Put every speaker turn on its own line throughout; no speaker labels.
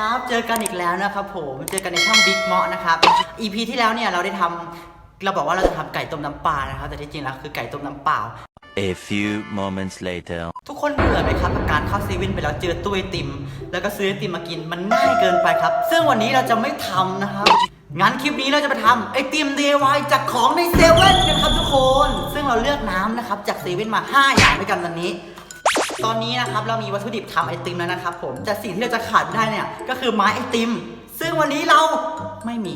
ครับ เจอกันอีกแล้วนะครับผมเจอกันในช่องบิ๊กเมาะนะครับ EP ที่แล้วเนี่ยเราได้ทำเราบอกว่าเราจะทำไก่ต้มน้ำปลานะครับ แต่ที่จริงแล้วคือไก่ต้มน้ำเปล่า
A few moments later.
ทุกคนเบื่อไหมครับกับการเข้าเซเว่นไปแล้วเจอตู้ไอติม แล้วก็ซื้อไอติมมากินมันง่ายเกินไปครับ ซึ่งวันนี้เราจะไม่ทำนะครับงั้นคลิปนี้เราจะไปทำไอติม DIY จากของในเซเว่นกันครับทุกคน ซึ่งเราเลือกน้ำนะครับจากเซเว่นมา 5 อย่างด้วยกันวันนี้ ตอนนี้นะครับเรามีวัตถุดิบทำไอติมแล้วนะครับผมแต่สิ่งที่เราจะขาดไม่ได้เนี่ยก็คือไม้ไอติม ซึ่งวันนี้เราไม่มี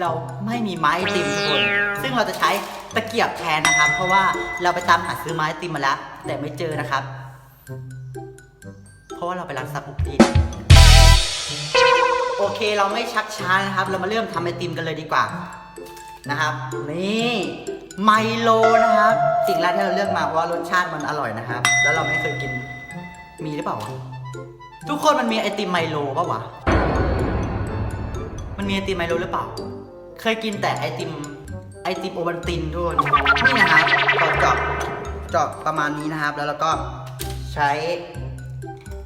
เราไม่มีไม้ไอติมทุกคน ซึ่งเราจะใช้ตะเกียบแทนนะครับ เพราะว่าเราไปตามหาซื้อไม้ไอติมมาแล้ว แต่ไม่เจอนะครับ เพราะว่าเราไปรักทรัพย์อุกทีโอเคเราไม่ชักช้านะครับ เรามาเริ่มทำไอติมกันเลยดีกว่านะครับ นี่ ไมโลนะครับสิ่งแรกที่เราเลือกมาเพราะว่ารสชาติมันอร่อยนะครับ แล้วเราไม่เคยกินมีหรือเปล่าวะทุกคนมันมีไอติมไมโลป่าวะมันมีไอติมไมโลหรือเปล่า เคยกินแต่ไอติมไอติมโอวัลตินทุกคนนี่นะครับเราจาะเจาะประมาณนี้นะครับ แล้วเราก็ใช้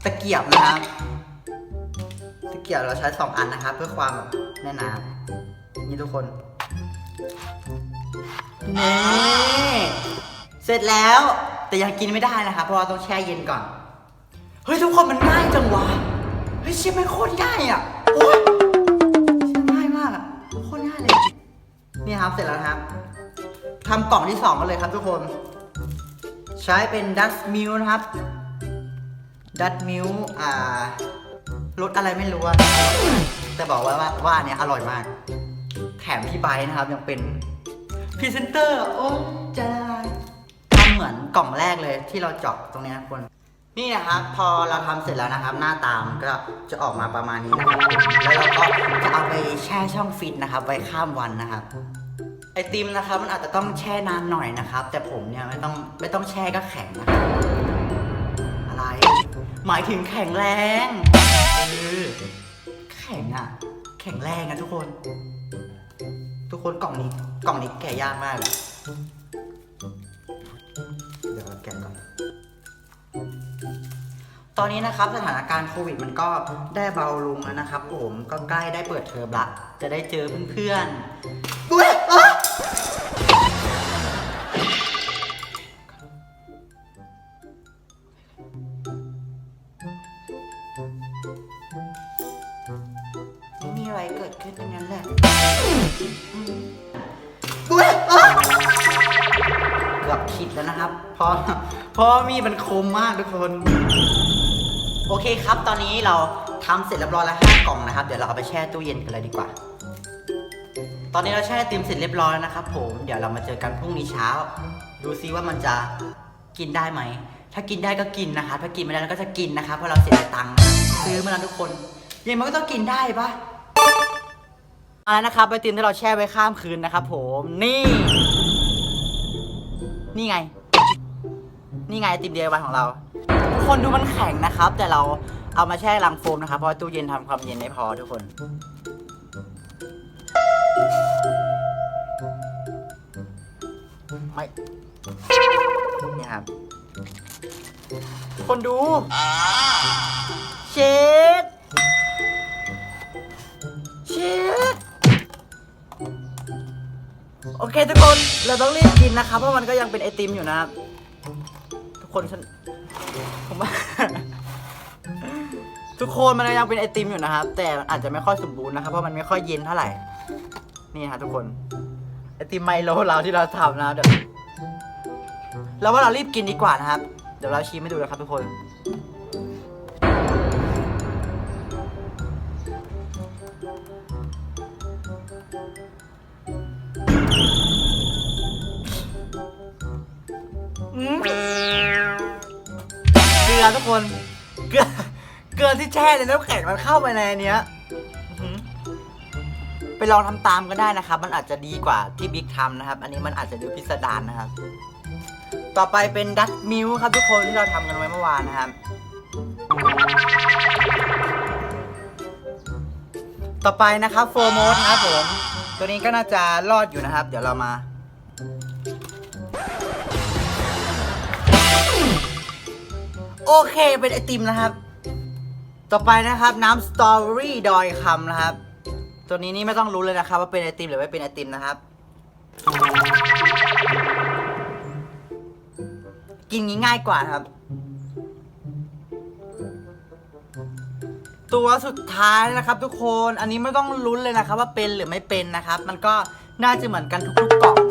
ตะเกียบนะครับตะเกียบเราใช้สองอันนะครับ เพื่อความแบบแน่นหนานี่ทุกคน นี่เสร็จแล้วแต่ยังกินไม่ได้นะครับเพราะว่าต้องแช่เย็นก่อน เฮ้ยทุกคนมันง่ายจังวะ เฮ้ยเชี่ยมันโคตรง่ายอะ โอ้ยเชี่ยง่ายมากอะโคตรง่ายเลย นี่ครับเสร็จแล้วครับทำกล่องที่สองกันเลยครับทุกคน ใช้เป็นดัชมิลนะครับดัชมิลอ่ารสอะไรไม่รู้อะแต่บอกว่าว่าอันเนี้ยอร่อยมาก แถมพี่ไบนะครับยังเป็น พรีเซนเตอร์โอ้ใจะทำเหมือนกล่องแรกเลยที่เราเจาะตรงนี้ยคน นี่นะครับ พอเราทำเสร็จแล้วนะครับ หน้าตามก็จะออกมาประมาณนี้นะครับแล้วเราก็จะเอาไปแช่ช่องฟิตนะครับ ไว้ข้ามวันนะครับไอติมนะครับมันอาจจะต้องแช่นานหน่อยนะครับ แต่ผมเนี่ยไม่ต้องไม่ต้องแช่ก็แข็งนะครับอะไร หมายถึงแข็งแรงเออแข็งอะแข็งแรงอะทุกคน คนกล่องนี้กล่องนี้แกะยากมากเลยเดี๋ยวเราแกะก่อน ตอนนี้นะครับสถานการณ์โควิดมันก็ได้เบาลงแล้วนะครับ ผมก็ใกล้ได้เปิดเทอมละจะได้เจอเพื่อนๆ บคิดแล้วนะครับ เพราะเพราะมีดมันคมมากทุกคน โอเคครับ ตอนนี้เราทำเสร็จเรียบร้อยแล้วห้ากล่องนะครับ เดี๋ยวเราเอาไปแช่ตู้เย็นกันเลยดีกว่า ตอนนี้เราแช่ติมเสร็จเรียบร้อยแล้วนะครับ ผม เดี๋ยวเรามาเจอกันพรุ่งนี้เช้า ดูซิว่ามันจะกินได้ไหม ถ้ากินได้ก็กินนะครับถ้ากินไม่ได้เราก็จะกินนะครับเพราะเราเสียตังค์ซื้อมาแล้วทุกคน ยังไงมันก็ต้องกินได้ปะมาแล้วนะครับไอติมที่เราแช่ไว้ข้ามคืนนะครับผม นี่ นี่ไง นี่ไงไอติมเดียววันของเรา ทุกคนดูมันแข็งนะครับ แต่เราเอามาแช่ลังโฟมนะครับ เพราะตู้เย็นทำความเย็นไม่พอทุกคน ไม่ นี่ครับ คนดู เชด เคทุกคนเราต้องรีบกินนะครับเพราะมันก็ยังเป็นไอติมอยู่นะครับทุกคนฉันผมว่า ทุกคนมันยังเป็นไอติมอยู่นะครับ แต่มันอาจจะไม่ค่อยสมบูรณ์นะครับเพราะมันไม่ค่อยเย็นเท่าไหร่ นี่ฮะทุกคนไอติมไมโลเราที่เราทำนะเดี๋ยวเราว่าเรารีบกินดีกว่านะครับ เดี๋ยวเราชิมให้ดูนะครับทุกคน กลือทุกคน เกลือเกลือที่แช่ในน้ำแข็งมันเข้าไปในอันเนี้ยไปลองทำตามก็ได้นะครับ มันอาจจะดีกว่าที่บิ๊กทำนะครับ อันนี้มันอาจจะดูพิสดารนะครับ ต่อไปเป็นดัชมิลครับทุกคนที่เราทำกันไว้เมื่อวานนะครับ ต่อไปนะครับโฟโมสนะครับผม ตัวนี้ก็น่าจะรอดอยู่นะครับ เดี๋ยวเรามา โอเคเป็นไอติมนะครับ ต่อไปนะครับน้ำสตรอเบอรี่ดอยคำนะครับ ตัวนี้นี่ไม่ต้องรู้เลยนะครับ ว่าเป็นไอติมหรือไม่เป็นไอติมนะครับ กินงี้ง่ายกว่าครับ ตัวสุดท้ายนะครับทุกคนอันนี้ไม่ต้องลุ้นเลยนะครับ ว่าเป็นหรือไม่เป็นนะครับ มันก็น่าจะเหมือนกันทุกๆกล่อง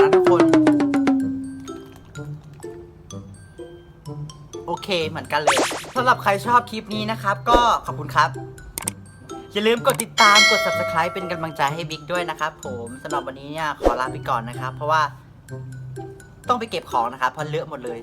นะทุกคนโอเคเหมือนกันเลยสำหรับใครชอบคลิปนี้นะครับ ก็ขอบคุณครับ อย่าลืมกดติดตามกด subscribe เป็นกำลังใจให้บิ๊กด้วยนะครับผมสำหรับวันนี้เนี่ยขอลาไปก่อนนะครับ เพราะว่าต้องไปเก็บของนะครับเพราะเลอะหมดเลย